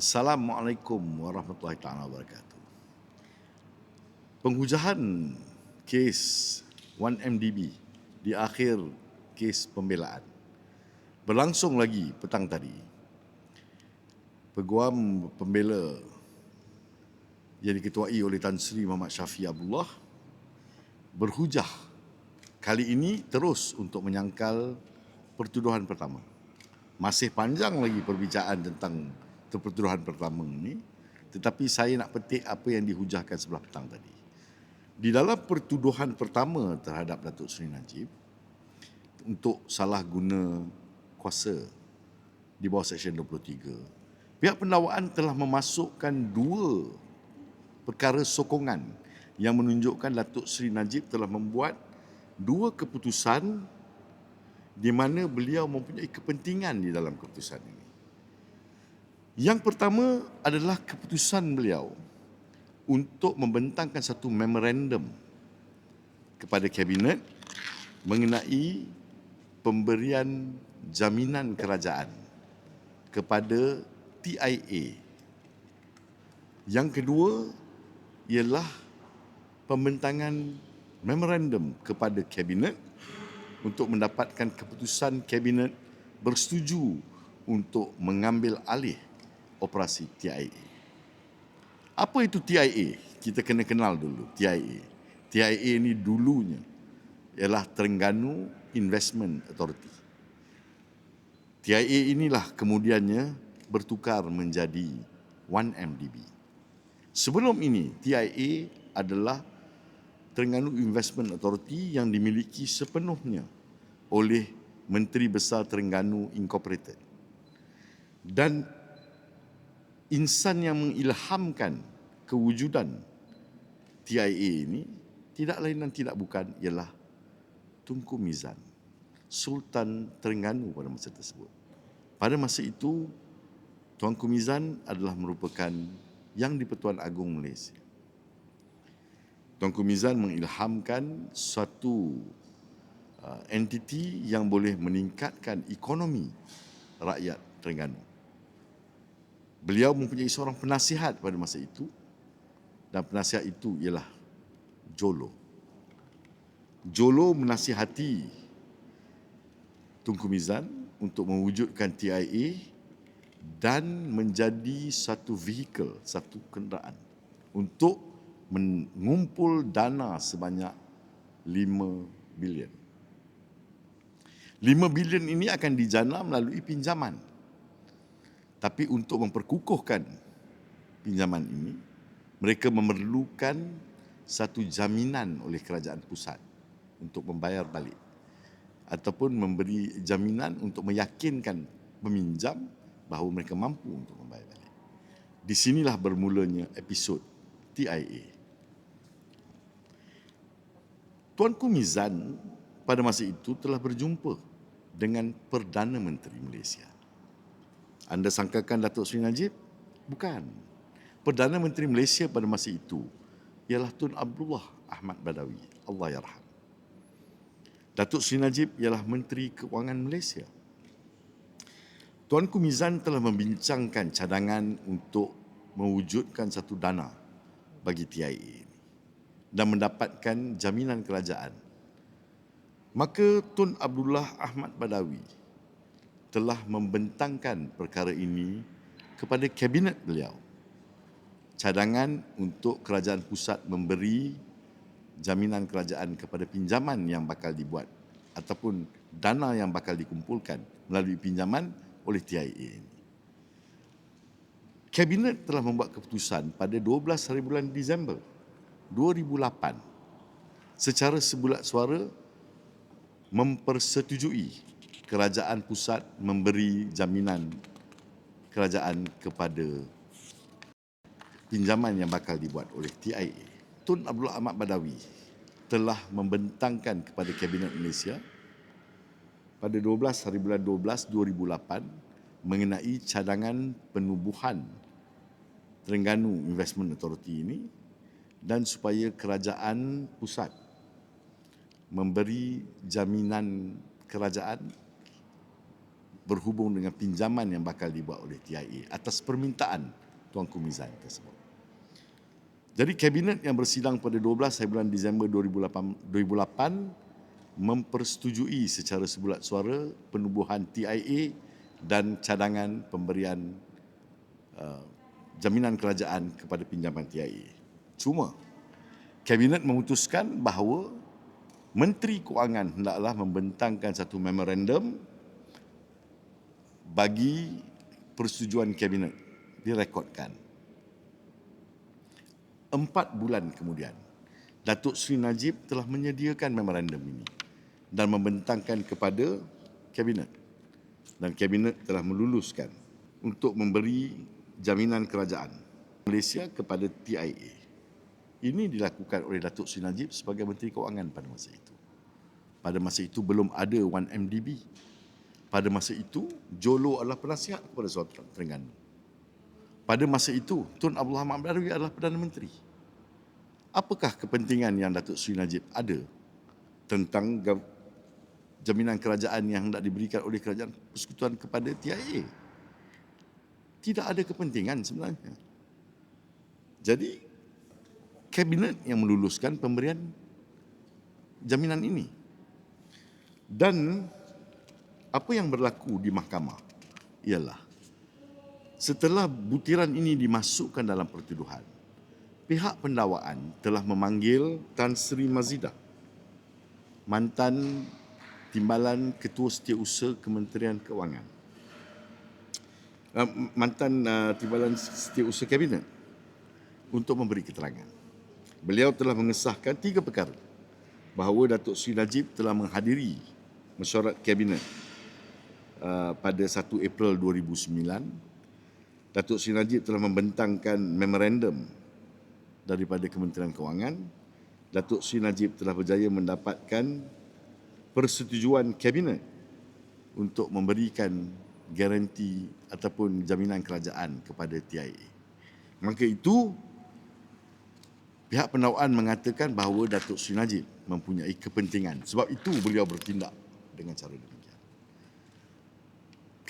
Assalamualaikum warahmatullahi taala wabarakatuh. Penghujahan kes 1MDB di akhir kes pembelaan berlangsung lagi petang tadi. Peguam pembela yang diketuai oleh Tan Sri Muhammad Syafi Abdullah berhujah kali ini terus untuk menyangkal pertuduhan pertama. Masih panjang lagi perbincangan tentang pertuduhan pertama ini tetapi saya nak petik apa yang dihujahkan sebelah petang tadi. Di dalam pertuduhan pertama terhadap Datuk Seri Najib untuk salah guna kuasa di bawah Seksyen 23, pihak pendakwaan telah memasukkan dua perkara sokongan yang menunjukkan Datuk Seri Najib telah membuat dua keputusan di mana beliau mempunyai kepentingan di dalam keputusan ini. Yang pertama adalah keputusan beliau untuk membentangkan satu memorandum kepada kabinet mengenai pemberian jaminan kerajaan kepada TIA. Yang kedua ialah pembentangan memorandum kepada kabinet untuk mendapatkan keputusan kabinet bersetuju untuk mengambil alih operasi TIA. Apa itu TIA? Kita kena kenal dulu TIA. TIA ini dulunya ialah Terengganu Investment Authority. TIA inilah kemudiannya bertukar menjadi 1MDB. Sebelum ini, TIA adalah Terengganu Investment Authority yang dimiliki sepenuhnya oleh Menteri Besar Terengganu Incorporated. Dan insan yang mengilhamkan kewujudan TIA ini tidak lain dan tidak bukan ialah Tunku Mizan, Sultan Terengganu pada masa tersebut. Pada masa itu, Tuanku Mizan adalah merupakan yang di-Pertuan Agong Malaysia. Tuanku Mizan mengilhamkan suatu uh, entiti yang boleh meningkatkan ekonomi rakyat Terengganu. Beliau mempunyai seorang penasihat pada masa itu dan penasihat itu ialah Jolo. Jolo menasihati Tunku Mizan untuk mewujudkan TIA dan menjadi satu vehikel, satu kenderaan untuk mengumpul dana sebanyak 5 bilion. 5 bilion ini akan dijana melalui pinjaman tapi untuk memperkukuhkan pinjaman ini, mereka memerlukan satu jaminan oleh kerajaan pusat untuk membayar balik ataupun memberi jaminan untuk meyakinkan peminjam bahawa mereka mampu untuk membayar balik. Di sinilah bermulanya episod TIA. Tuanku Mizan pada masa itu telah berjumpa dengan Perdana Menteri Malaysia anda sangkakan Datuk Seri Najib? Bukan. Perdana Menteri Malaysia pada masa itu ialah Tun Abdullah Ahmad Badawi. Allah yarham. Datuk Seri Najib ialah Menteri Keuangan Malaysia. Tuan Kumizan telah membincangkan cadangan untuk mewujudkan satu dana bagi TIA dan mendapatkan jaminan kerajaan. Maka Tun Abdullah Ahmad Badawi telah membentangkan perkara ini kepada kabinet beliau. Cadangan untuk kerajaan pusat memberi jaminan kerajaan kepada pinjaman yang bakal dibuat ataupun dana yang bakal dikumpulkan melalui pinjaman oleh TIA ini. Kabinet telah membuat keputusan pada 12 hari bulan Disember 2008 secara sebulat suara mempersetujui kerajaan pusat memberi jaminan kerajaan kepada pinjaman yang bakal dibuat oleh TIA. Tun Abdullah Ahmad Badawi telah membentangkan kepada Kabinet Malaysia pada 12 hari bulan 12 2008 mengenai cadangan penubuhan Terengganu Investment Authority ini dan supaya kerajaan pusat memberi jaminan kerajaan berhubung dengan pinjaman yang bakal dibuat oleh TIA atas permintaan Tuanku Mizan tersebut. Jadi kabinet yang bersidang pada 12 hari bulan Disember 2008, 2008 mempersetujui secara sebulat suara penubuhan TIA dan cadangan pemberian uh, jaminan kerajaan kepada pinjaman TIA. Cuma kabinet memutuskan bahawa Menteri Kewangan hendaklah membentangkan satu memorandum bagi persetujuan kabinet direkodkan. Empat bulan kemudian, Datuk Seri Najib telah menyediakan memorandum ini dan membentangkan kepada kabinet. Dan kabinet telah meluluskan untuk memberi jaminan kerajaan Malaysia kepada TIA. Ini dilakukan oleh Datuk Seri Najib sebagai Menteri Kewangan pada masa itu. Pada masa itu belum ada 1MDB. Pada masa itu, Jolo adalah penasihat kepada Sultan Terengganu. Pada masa itu, Tun Abdullah Mahmud Darwi adalah Perdana Menteri. Apakah kepentingan yang Datuk Seri Najib ada tentang jaminan kerajaan yang hendak diberikan oleh kerajaan persekutuan kepada TIA? Tidak ada kepentingan sebenarnya. Jadi, kabinet yang meluluskan pemberian jaminan ini. Dan apa yang berlaku di mahkamah ialah setelah butiran ini dimasukkan dalam pertuduhan, pihak pendakwaan telah memanggil Tan Sri Mazidah, mantan timbalan Ketua Setiausaha Kementerian Kewangan, uh, mantan uh, timbalan Setiausaha Kabinet untuk memberi keterangan. Beliau telah mengesahkan tiga perkara bahawa Datuk Sri Najib telah menghadiri mesyuarat kabinet uh, pada 1 April 2009 Datuk Sri Najib telah membentangkan memorandum daripada Kementerian Kewangan Datuk Sri Najib telah berjaya mendapatkan persetujuan kabinet untuk memberikan garanti ataupun jaminan kerajaan kepada TIA. Maka itu Pihak pendakwaan mengatakan bahawa Datuk Sri Najib mempunyai kepentingan. Sebab itu beliau bertindak dengan cara demikian.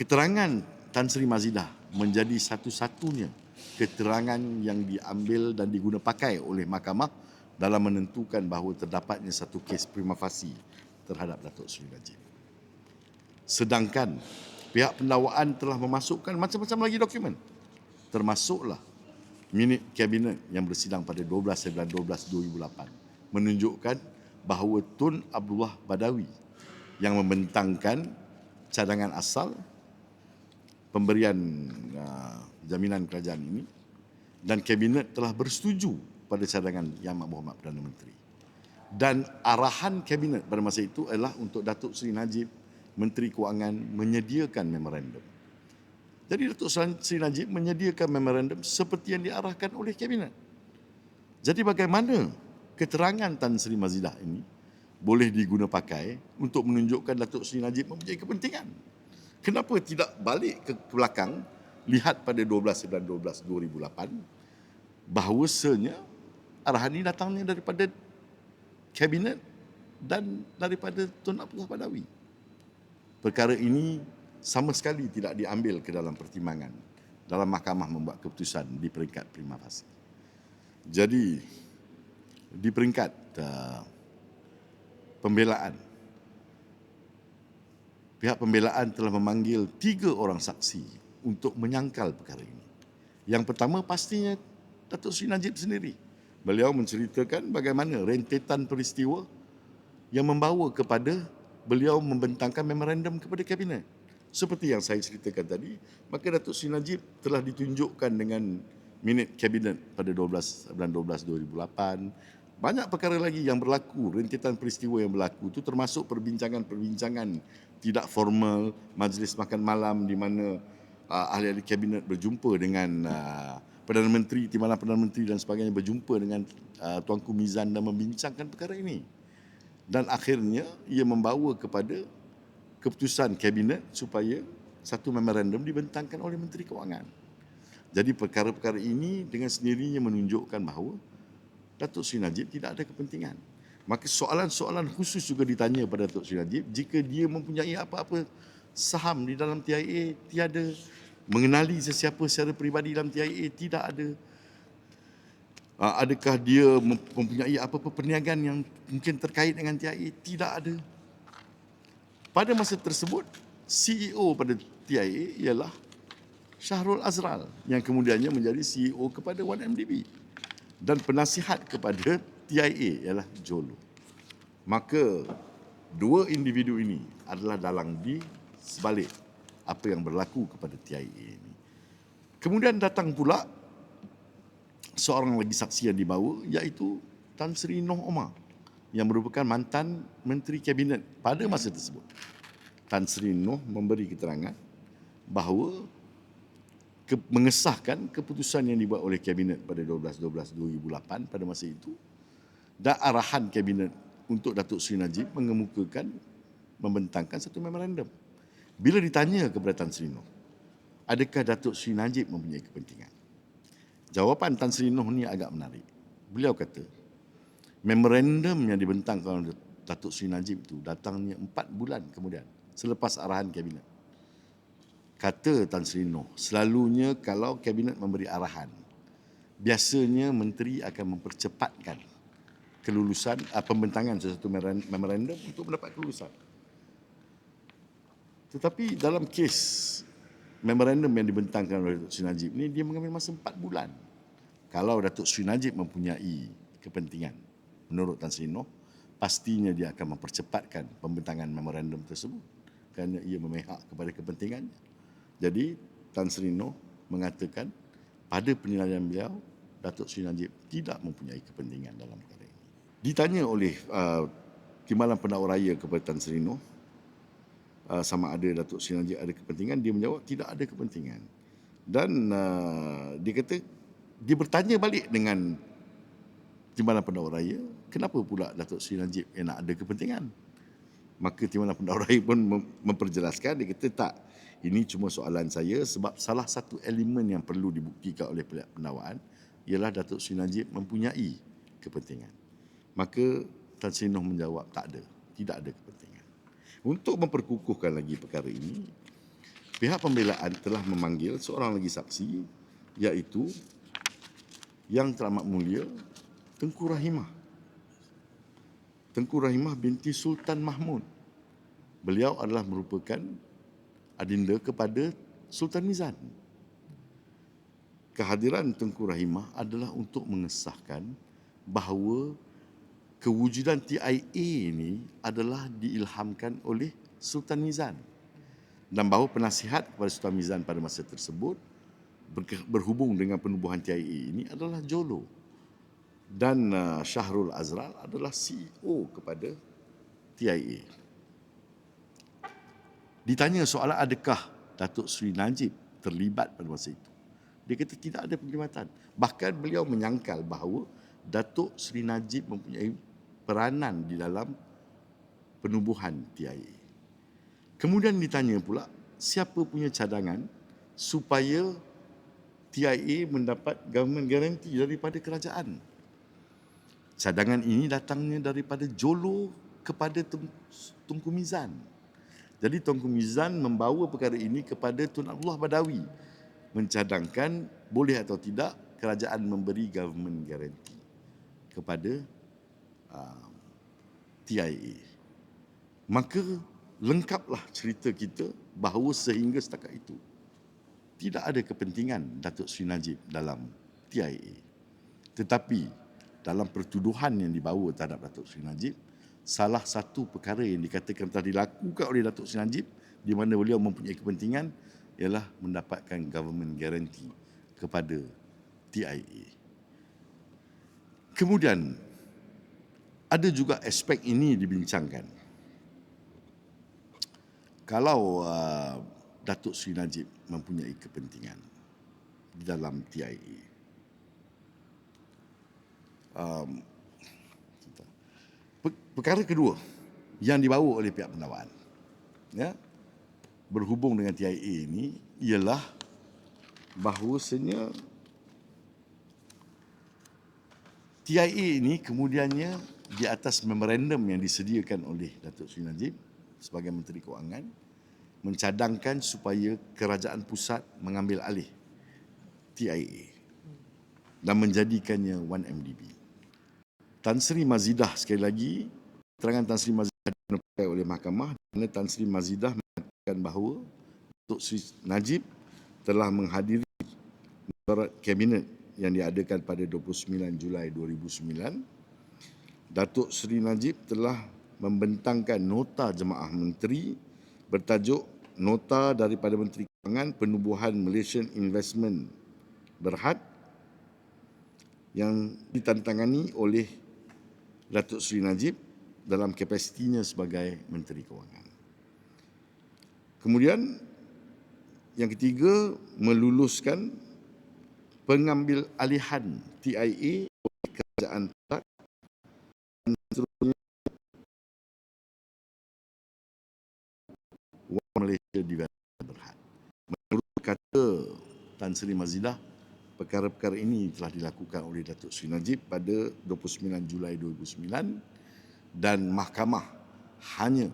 Keterangan Tan Sri Mazidah menjadi satu-satunya keterangan yang diambil dan diguna pakai oleh mahkamah dalam menentukan bahawa terdapatnya satu kes prima facie terhadap Datuk Sri Najib. Sedangkan pihak pendakwaan telah memasukkan macam-macam lagi dokumen. Termasuklah minit kabinet yang bersidang pada 12 bulan 12 2008 menunjukkan bahawa Tun Abdullah Badawi yang membentangkan cadangan asal pemberian uh, jaminan kerajaan ini dan kabinet telah bersetuju pada cadangan Yang Berhormat Perdana Menteri. Dan arahan kabinet pada masa itu adalah untuk Datuk Seri Najib Menteri Kewangan menyediakan memorandum jadi Datuk Sri Najib menyediakan memorandum seperti yang diarahkan oleh kabinet. Jadi bagaimana keterangan Tan Sri Mazidah ini boleh diguna pakai untuk menunjukkan Datuk Sri Najib mempunyai kepentingan? Kenapa tidak balik ke belakang lihat pada 12 bulan 12 2008 bahawasanya arahan ini datangnya daripada kabinet dan daripada Tun Abdullah Badawi. Perkara ini sama sekali tidak diambil ke dalam pertimbangan dalam mahkamah membuat keputusan di peringkat prima facie. Jadi di peringkat uh, pembelaan pihak pembelaan telah memanggil tiga orang saksi untuk menyangkal perkara ini. Yang pertama pastinya Datuk Sri Najib sendiri. Beliau menceritakan bagaimana rentetan peristiwa yang membawa kepada beliau membentangkan memorandum kepada kabinet. Seperti yang saya ceritakan tadi, maka Datuk Sri Najib telah ditunjukkan dengan minit kabinet pada 12 bulan 12 2008. Banyak perkara lagi yang berlaku, rentetan peristiwa yang berlaku itu termasuk perbincangan-perbincangan tidak formal, majlis makan malam di mana uh, ahli-ahli kabinet berjumpa dengan uh, Perdana Menteri, Timbalan Perdana Menteri dan sebagainya berjumpa dengan uh, Tuanku Mizan dan membincangkan perkara ini. Dan akhirnya ia membawa kepada keputusan kabinet supaya satu memorandum dibentangkan oleh Menteri Kewangan. Jadi perkara-perkara ini dengan sendirinya menunjukkan bahawa Datuk Sri Najib tidak ada kepentingan. Maka soalan-soalan khusus juga ditanya pada Datuk Sri Najib jika dia mempunyai apa-apa saham di dalam TIA tiada mengenali sesiapa secara peribadi dalam TIA tidak ada Uh, adakah dia mempunyai apa-apa perniagaan yang mungkin terkait dengan TIA? Tidak ada. Pada masa tersebut, CEO pada TIA ialah Syahrul Azral yang kemudiannya menjadi CEO kepada 1MDB dan penasihat kepada TIA ialah Jolo. Maka dua individu ini adalah dalang di sebalik apa yang berlaku kepada TIA ini. Kemudian datang pula seorang lagi saksi yang dibawa iaitu Tan Sri Noh Omar yang merupakan mantan Menteri Kabinet pada masa tersebut. Tan Sri Noh memberi keterangan bahawa ke, mengesahkan keputusan yang dibuat oleh Kabinet pada 12-12-2008 pada masa itu dan arahan Kabinet untuk Datuk Seri Najib mengemukakan membentangkan satu memorandum. Bila ditanya kepada Tan Sri Noh, adakah Datuk Seri Najib mempunyai kepentingan? Jawapan Tan Sri Noh ni agak menarik. Beliau kata, memorandum yang dibentangkan oleh Datuk Sri Najib itu datangnya empat bulan kemudian selepas arahan Kabinet. Kata Tan Sri Noh, selalunya kalau Kabinet memberi arahan, biasanya Menteri akan mempercepatkan kelulusan uh, pembentangan sesuatu memorandum untuk mendapat kelulusan. Tetapi dalam kes memorandum yang dibentangkan oleh Datuk Sri Najib ni dia mengambil masa 4 bulan. Kalau Datuk Sri Najib mempunyai kepentingan menurut Tan Sri Noh, pastinya dia akan mempercepatkan pembentangan memorandum tersebut kerana ia memihak kepada kepentingannya. Jadi Tan Sri Noh mengatakan pada penilaian beliau Datuk Sri Najib tidak mempunyai kepentingan dalam perkara ini. Ditanya oleh uh, Timbalan Pendakwa Raya kepada Tan Sri Noh, uh, sama ada Datuk Seri Najib ada kepentingan dia menjawab tidak ada kepentingan. Dan uh, dia kata dia bertanya balik dengan Timbalan Pendakwa Raya kenapa pula Datuk Seri Najib yang nak ada kepentingan? Maka Timbalan Pendakwa Raya pun memperjelaskan dia kata tak ini cuma soalan saya sebab salah satu elemen yang perlu dibuktikan oleh pendakwaan ialah Datuk Seri Najib mempunyai kepentingan maka Tan Sri Noh menjawab tak ada tidak ada kepentingan untuk memperkukuhkan lagi perkara ini, pihak pembelaan telah memanggil seorang lagi saksi iaitu Yang Teramat Mulia Tengku Rahimah. Tengku Rahimah binti Sultan Mahmud. Beliau adalah merupakan adinda kepada Sultan Mizan. Kehadiran Tengku Rahimah adalah untuk mengesahkan bahawa kewujudan TIA ini adalah diilhamkan oleh Sultan Mizan dan bahawa penasihat kepada Sultan Mizan pada masa tersebut berhubung dengan penubuhan TIA ini adalah Jolo dan uh, Syahrul Azral adalah CEO kepada TIA. Ditanya soalan adakah Datuk Sri Najib terlibat pada masa itu. Dia kata tidak ada perlibatan. Bahkan beliau menyangkal bahawa Datuk Sri Najib mempunyai peranan di dalam penubuhan TIA. Kemudian ditanya pula, siapa punya cadangan supaya TIA mendapat government guarantee daripada kerajaan? Cadangan ini datangnya daripada Jolo kepada Tunku Mizan. Jadi Tunku Mizan membawa perkara ini kepada Tun Abdullah Badawi mencadangkan boleh atau tidak kerajaan memberi government guarantee kepada uh, TIA. Maka lengkaplah cerita kita bahawa sehingga setakat itu tidak ada kepentingan Datuk Sri Najib dalam TIA. Tetapi dalam pertuduhan yang dibawa terhadap Datuk Sri Najib, salah satu perkara yang dikatakan telah dilakukan oleh Datuk Sri Najib di mana beliau mempunyai kepentingan ialah mendapatkan government guarantee kepada TIA. Kemudian ada juga aspek ini dibincangkan. Kalau uh, Datuk Sri Najib mempunyai kepentingan di dalam TIA. Um, perkara kedua yang dibawa oleh pihak pendakwaan ya, berhubung dengan TIA ini ialah bahawasanya TIA ini kemudiannya di atas memorandum yang disediakan oleh Datuk Seri Najib sebagai Menteri Keuangan mencadangkan supaya kerajaan pusat mengambil alih TIA dan menjadikannya 1MDB. Tan Sri Mazidah sekali lagi, keterangan Tan Sri Mazidah dipakai oleh mahkamah kerana Tan Sri Mazidah mengatakan bahawa Datuk Sri Najib telah menghadiri mesyuarat kabinet yang diadakan pada 29 Julai 2009. Datuk Sri Najib telah membentangkan nota jemaah menteri bertajuk Nota daripada Menteri Kewangan Penubuhan Malaysian Investment Berhad yang ditantangani oleh Datuk Seri Najib dalam kapasitinya sebagai Menteri Kewangan. Kemudian yang ketiga meluluskan pengambil alihan TIA oleh kerajaan pusat dan seterusnya Malaysia Development Berhad. Menurut kata Tan Sri Mazidah, perkara-perkara ini telah dilakukan oleh Datuk Sri Najib pada 29 Julai 2009 dan mahkamah hanya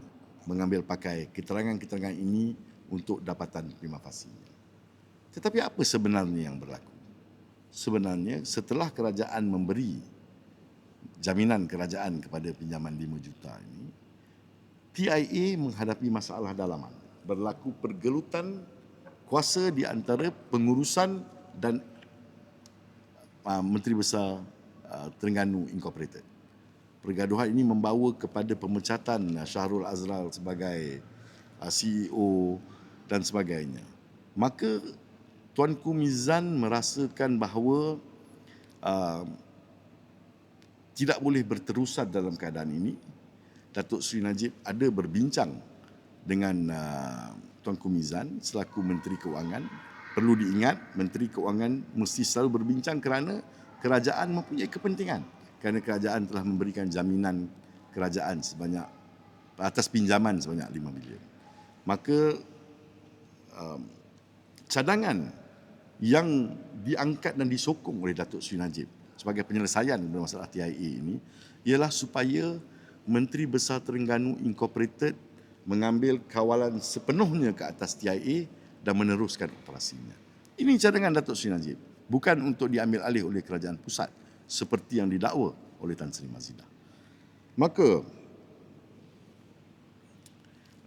mengambil pakai keterangan-keterangan ini untuk dapatan prima facie. Tetapi apa sebenarnya yang berlaku? Sebenarnya setelah kerajaan memberi jaminan kerajaan kepada pinjaman 5 juta ini, TIA menghadapi masalah dalaman. Berlaku pergelutan kuasa di antara pengurusan dan uh, Menteri Besar uh, Terengganu Incorporated. Pergaduhan ini membawa kepada pemecatan uh, Syahrul Azral sebagai uh, CEO dan sebagainya. Maka Tuanku Mizan merasakan bahawa uh, tidak boleh berterusan dalam keadaan ini. Datuk Sri Najib ada berbincang dengan uh, Tuanku Mizan selaku Menteri Keuangan perlu diingat Menteri Keuangan mesti selalu berbincang kerana kerajaan mempunyai kepentingan kerana kerajaan telah memberikan jaminan kerajaan sebanyak atas pinjaman sebanyak 5 bilion. Maka um, cadangan yang diangkat dan disokong oleh Datuk Sri Najib sebagai penyelesaian masalah TIA ini ialah supaya Menteri Besar Terengganu Incorporated mengambil kawalan sepenuhnya ke atas TIA dan meneruskan operasinya. Ini cadangan Datuk Seri Najib. Bukan untuk diambil alih oleh kerajaan pusat seperti yang didakwa oleh Tan Sri Mazidah. Maka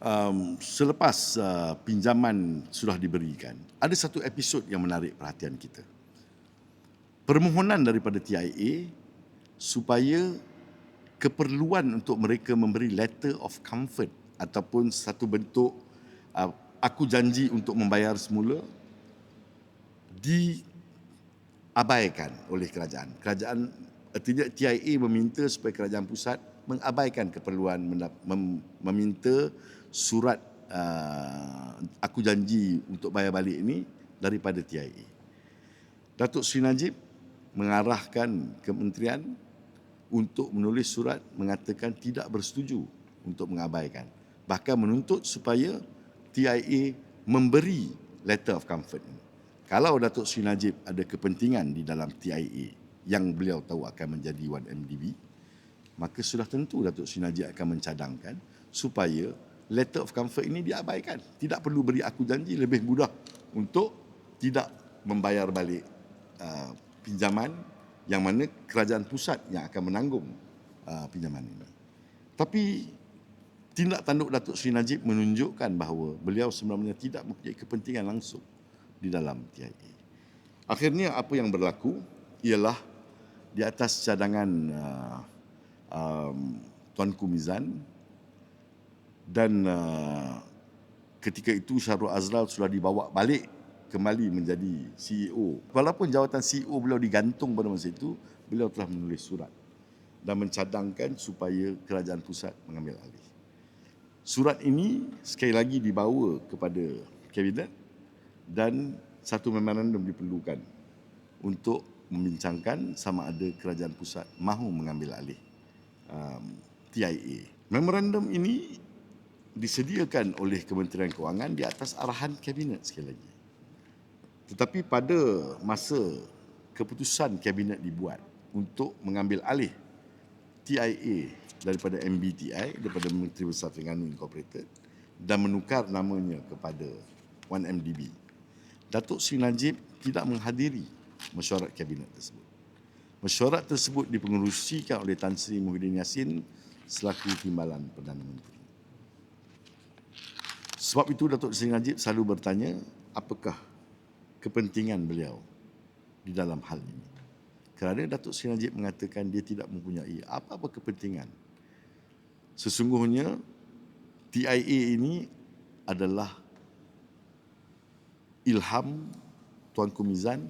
um, selepas uh, pinjaman sudah diberikan, ada satu episod yang menarik perhatian kita. Permohonan daripada TIA supaya keperluan untuk mereka memberi letter of comfort ataupun satu bentuk uh, aku janji untuk membayar semula diabaikan oleh kerajaan. Kerajaan tidak TIA meminta supaya kerajaan pusat mengabaikan keperluan mem, meminta surat uh, aku janji untuk bayar balik ini daripada TIA. Datuk Sri Najib mengarahkan kementerian untuk menulis surat mengatakan tidak bersetuju untuk mengabaikan. Bahkan menuntut supaya TIA memberi letter of comfort ini. Kalau Datuk Sri Najib ada kepentingan di dalam TIA yang beliau tahu akan menjadi 1MDB, maka sudah tentu Datuk Sri Najib akan mencadangkan supaya letter of comfort ini diabaikan. Tidak perlu beri aku janji lebih mudah untuk tidak membayar balik uh, pinjaman yang mana kerajaan pusat yang akan menanggung uh, pinjaman ini. Tapi tindak tanduk Datuk Seri Najib menunjukkan bahawa beliau sebenarnya tidak mempunyai kepentingan langsung di dalam TIA. Akhirnya apa yang berlaku ialah di atas cadangan uh, um, Tuanku Mizan dan uh, ketika itu Syahrul Azral sudah dibawa balik kembali menjadi CEO. Walaupun jawatan CEO beliau digantung pada masa itu, beliau telah menulis surat dan mencadangkan supaya kerajaan pusat mengambil alih. Surat ini sekali lagi dibawa kepada kabinet dan satu memorandum diperlukan untuk membincangkan sama ada kerajaan pusat mahu mengambil alih um, TIA. Memorandum ini disediakan oleh Kementerian Kewangan di atas arahan kabinet sekali lagi. Tetapi pada masa keputusan kabinet dibuat untuk mengambil alih TIA daripada MBTI daripada Menteri Besar Terengganu Incorporated dan menukar namanya kepada 1MDB. Datuk Sri Najib tidak menghadiri mesyuarat kabinet tersebut. Mesyuarat tersebut dipengerusikan oleh Tan Sri Muhyiddin Yassin selaku Timbalan Perdana Menteri. Sebab itu Datuk Seri Najib selalu bertanya apakah kepentingan beliau di dalam hal ini. Kerana Datuk Seri Najib mengatakan dia tidak mempunyai apa-apa kepentingan. Sesungguhnya TIA ini adalah ilham Tuanku Mizan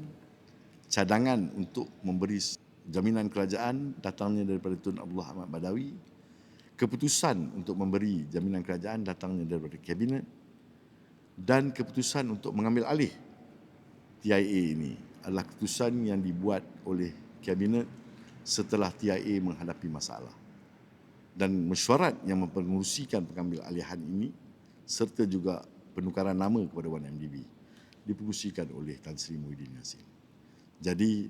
cadangan untuk memberi jaminan kerajaan datangnya daripada Tun Abdullah Ahmad Badawi keputusan untuk memberi jaminan kerajaan datangnya daripada kabinet dan keputusan untuk mengambil alih TIA ini adalah keputusan yang dibuat oleh kabinet setelah TIA menghadapi masalah. Dan mesyuarat yang mempengurusikan pengambil alihan ini serta juga penukaran nama kepada 1MDB dipengurusikan oleh Tan Sri Muhyiddin Yassin. Jadi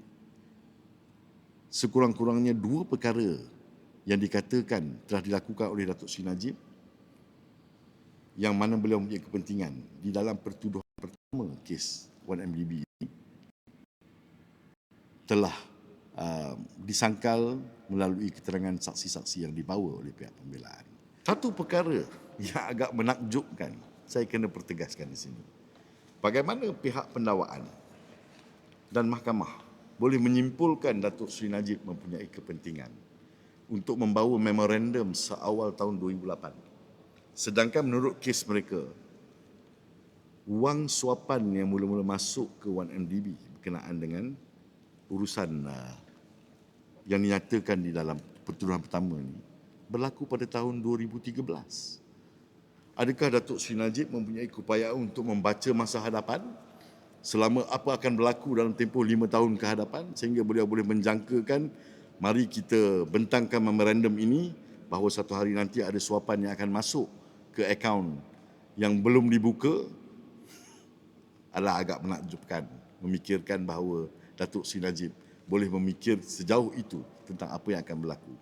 sekurang-kurangnya dua perkara yang dikatakan telah dilakukan oleh Datuk Sri Najib yang mana beliau mempunyai kepentingan di dalam pertuduhan pertama kes 1MDB ini telah uh, disangkal melalui keterangan saksi-saksi yang dibawa oleh pihak pembelaan. Satu perkara yang agak menakjubkan saya kena pertegaskan di sini. Bagaimana pihak pendawaan dan mahkamah boleh menyimpulkan Datuk Sri Najib mempunyai kepentingan untuk membawa memorandum seawal tahun 2008. Sedangkan menurut kes mereka, wang suapan yang mula-mula masuk ke 1MDB berkenaan dengan urusan uh, yang dinyatakan di dalam pertuduhan pertama ini berlaku pada tahun 2013. Adakah Datuk Sri Najib mempunyai keupayaan untuk membaca masa hadapan selama apa akan berlaku dalam tempoh lima tahun ke hadapan sehingga beliau boleh menjangkakan mari kita bentangkan memorandum ini bahawa satu hari nanti ada suapan yang akan masuk ke akaun yang belum dibuka adalah agak menakjubkan memikirkan bahawa Datuk Sri Najib boleh memikir sejauh itu tentang apa yang akan berlaku.